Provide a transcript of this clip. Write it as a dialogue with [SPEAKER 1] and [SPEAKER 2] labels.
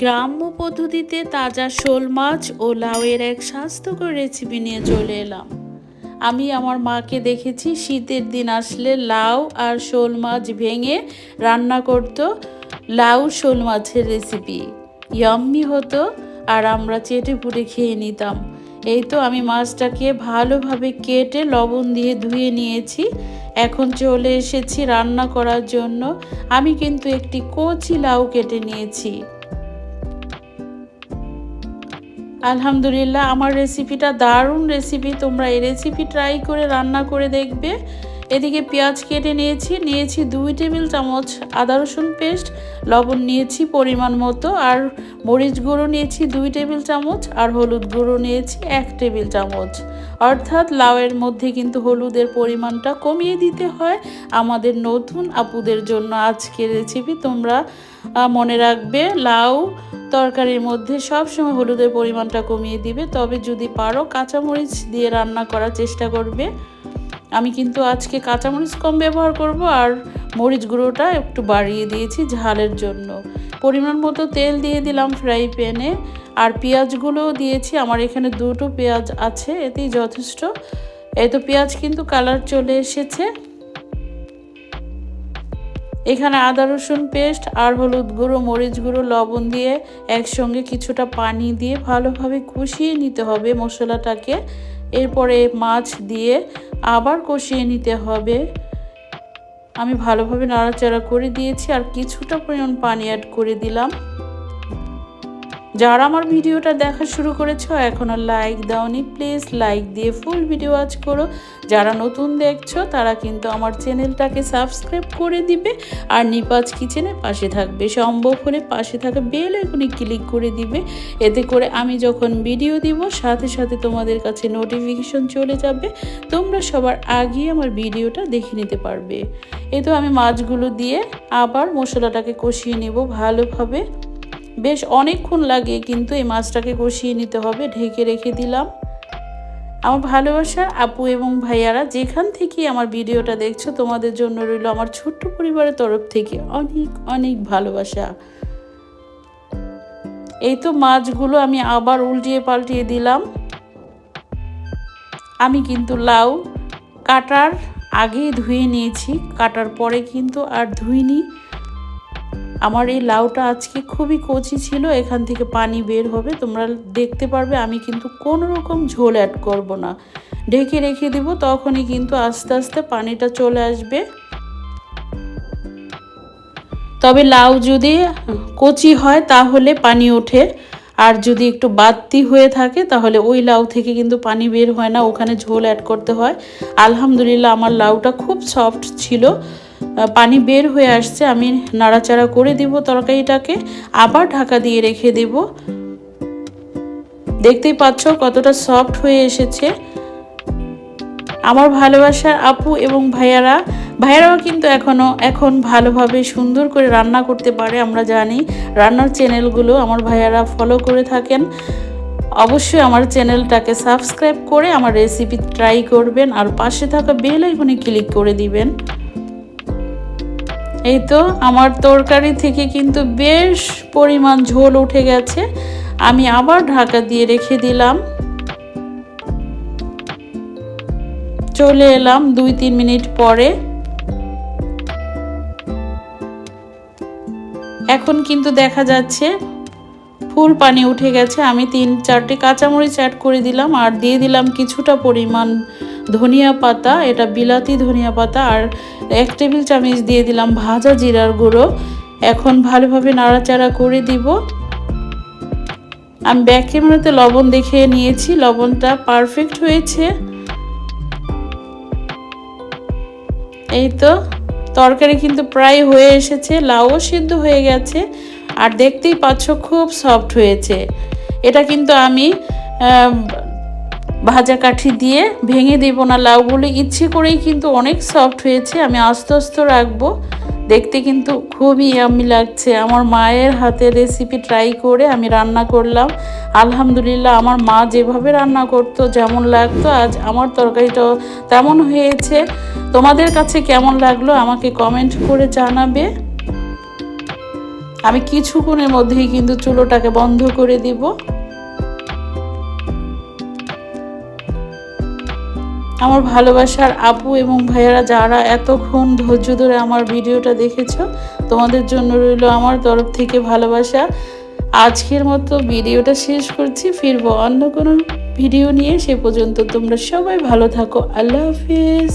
[SPEAKER 1] গ্রাম্য পদ্ধতিতে তাজা শোল মাছ ও লাউয়ের এক স্বাস্থ্যকর রেসিপি নিয়ে চলে এলাম। আমি আমার মাকে দেখেছি শীতের দিন আসলে লাউ আর শোল মাছ ভেঙে রান্না করতো। লাউ শোল মাছের রেসিপি ইয়াম্মি হতো আর আমরা চেটে পুটে খেয়ে নিতাম। এই তো আমি মাছটাকে ভালোভাবে কেটে লবণ দিয়ে ধুয়ে নিয়েছি। এখন চলে এসেছি রান্না করার জন্য। আমি কিন্তু একটি কচি লাউ কেটে নিয়েছি। আলহামদুলিল্লাহ, আমার রেসিপিটা দারুণ রেসিপি তোমরা এই রেসিপি ট্রাই করে রান্না করে দেখবে। এদিকে পেঁয়াজ কেটে নিয়েছি নিয়েছি দুই টেবিল চামচ আদা রসুন পেস্ট লবণ নিয়েছি পরিমাণ মতো, আর মরিচ গুঁড়ো নিয়েছি দুই টেবিল চামচ, আর হলুদ গুঁড়ো নিয়েছি এক টেবিল চামচ। অর্থাৎ লাউয়ের মধ্যে কিন্তু হলুদের পরিমাণটা কমিয়ে দিতে হয়। আমাদের নতুন আপুদের জন্য আজকের রেসিপি তোমরা মনে রাখবে, লাউ তরকারির মধ্যে সব সময় হলুদের পরিমাণটা কমিয়ে দিবে। তবে যদি পারো কাঁচামরিচ দিয়ে রান্না করার চেষ্টা করবে। আমি কিন্তু আজকে কাঁচামরিচ কম ব্যবহার করব আর মরিচ গুঁড়োটা একটু বাড়িয়ে দিয়েছি ঝালের জন্য। পরিমাণ মতো তেল দিয়ে দিলাম ফ্রাই প্যানে। আর পেঁয়াজগুলোও দিয়েছি। আমার এখানে দুটো পেঁয়াজ আছে, এতেই যথেষ্ট। এই তো পেঁয়াজ কিন্তু কালার চলে এসেছে। এখানে আদা, রসুন পেস্ট আর হলুদ গুঁড়ো, মরিচ গুঁড়ো, লবণ দিয়ে একসঙ্গে কিছুটা পানি দিয়ে ভালোভাবে কষিয়ে নিতে হবে মশলাটাকে। এরপরে মাছ দিয়ে আবার কষিয়ে নিতে হবে। আমি ভালোভাবে নাড়াচাড়া করে দিয়েছি আর কিছুটা পরিমাণ পানি অ্যাড করে দিলাম। যারা আমার ভিডিওটা দেখা শুরু করেছ এখনও লাইক দাওনি প্লিজ লাইক দিয়ে ফুল ভিডিও ওয়াচ করো। যারা নতুন দেখছ, তারা কিন্তু আমার চ্যানেলটাকে সাবস্ক্রাইব করে দিবে আর নিপাজ কিচেনে পাশে থাকবে, সম্ভব হলে পাশে থাকা বেল এখনই ক্লিক করে দিবে। এতে করে আমি যখন ভিডিও দিব, সাথে সাথে তোমাদের কাছে নোটিফিকেশন চলে যাবে। তোমরা সবার আগে আমার ভিডিওটা দেখে নিতে পারবে। এ তো আমি মাছগুলো দিয়ে আবার মশলাটাকে কষিয়ে নেব ভালোভাবে। বেশ অনেকক্ষণ লাগে, কিন্তু এই মাছটাকে কষিয়ে নিতে হবে, ঢেকে রেখে দিলাম। আমার ভালোবাসার আপু এবং ভাইয়ারা যেখান থেকে আমার ভিডিওটা দেখছ, তোমাদের জন্য রইল আমার ছোট্ট পরিবারের তরফ থেকে অনেক অনেক ভালোবাসা। এই তো মাছগুলো আমি আবার উল্টিয়ে পাল্টিয়ে দিলাম। আমি কিন্তু লাউ কাটার আগেই ধুয়ে নিয়েছি, কাটার পরে কিন্তু আর ধুইনি। আমার এই লাউটা আজকে খুবই কচি ছিল, এখান থেকে পানি বের হবে, তোমরা দেখতে পারবে, আমি কিন্তু কোনো রকম ঝোল অ্যাড করব না। ঢেকে রেখে দিব, তখনই কিন্তু আস্তে আস্তে পানিটা চলে আসবে। তবে লাউ যদি কচি হয়, তাহলে পানি ওঠে, আর যদি একটু বাড়তি হয়ে থাকে, তাহলে ওই লাউ থেকে কিন্তু পানি বের হয় না, ওখানে ঝোল অ্যাড করতে হয়। আলহামদুলিল্লাহ, আমার লাউটা খুব সফট ছিল। পানি বের হয়ে আসছে, আমি নাড়াচাড়া করে দিব তরকারিটাকে, আবার ঢাকা দিয়ে রেখে দেব। দেখতেই পাচ্ছ কতটা সফট হয়ে এসেছে। আমার ভালোবাসার আপু এবং ভাইয়ারা, ভাইয়ারাও কিন্তু এখনও এখন ভালোভাবে সুন্দর করে রান্না করতে পারে, আমরা জানি। রান্নার চ্যানেলগুলো আমার ভাইয়ারা ফলো করে থাকেন। অবশ্যই আমার চ্যানেলটাকে সাবস্ক্রাইব করে আমার রেসিপি ট্রাই করবেন, আর পাশে থাকা বেল আইকনে ক্লিক করে দিবেন। এই তো আমার তরকারি থেকে কিন্তু বেশ পরিমাণ ঝোল উঠে গেছে। আমি আবার ঢাকা দিয়ে রেখে দিলাম। চলে এলাম দুই তিন মিনিট পরে। এখন কিন্তু দেখা যাচ্ছে ফুল পানি উঠে গেছে। আমি তিন চারটে কাঁচামরিচ অ্যাড করে দিলাম আর দিয়ে দিলাম কিছুটা পরিমাণ ধনিয়া পাতা, এটা বিলাতি ধনিয়া পাতা আর এক টেবিল চামচ দিয়ে দিলাম ভাজা জিরার গুঁড়ো। এখন ভালোভাবে নাড়াচাড়া করে দিব। আমি ব্যাক ক্যামেরাতে লবণ দেখে নিয়েছি, লবণটা পারফেক্ট হয়েছে। এই তো, তরকারি কিন্তু প্রায় হয়ে এসেছে, লাউও সিদ্ধ হয়ে গেছে আর দেখতেই পাচ্ছ খুব সফট হয়েছে। এটা কিন্তু আমি ভাজা কাঠি দিয়ে ভেঙে দেব না। লাউগুলো ইচ্ছে করেই কিন্তু অনেক সফট হয়েছে, আমি আস্তে আস্তে রাখব। দেখতে কিন্তু খুবই আমি লাগছে। আমার মায়ের হাতে রেসিপি ট্রাই করে আমি রান্না করলাম। আলহামদুলিল্লাহ আমার মা যেভাবে রান্না করতো, যেমন লাগতো, আজ আমার তরকারিটাও তেমন হয়েছে। তোমাদের কাছে কেমন লাগল আমাকে কমেন্ট করে জানাবে। আমি কিছুক্ষণের মধ্যেই কিন্তু চুলোটাকে বন্ধ করে দিব। আমার ভালোবাসার আপু এবং ভাইয়ারা যারা এতক্ষণ ধৈর্য ধরে আমার ভিডিওটা দেখেছ, তোমাদের জন্য রইল আমার তরফ থেকে ভালোবাসা। আজকের মতো ভিডিওটা শেষ করছি, ফিরবো অন্য কোনো ভিডিও নিয়ে, সে পর্যন্ত তোমরা সবাই ভালো থাকো, আল্লাহ হাফিজ।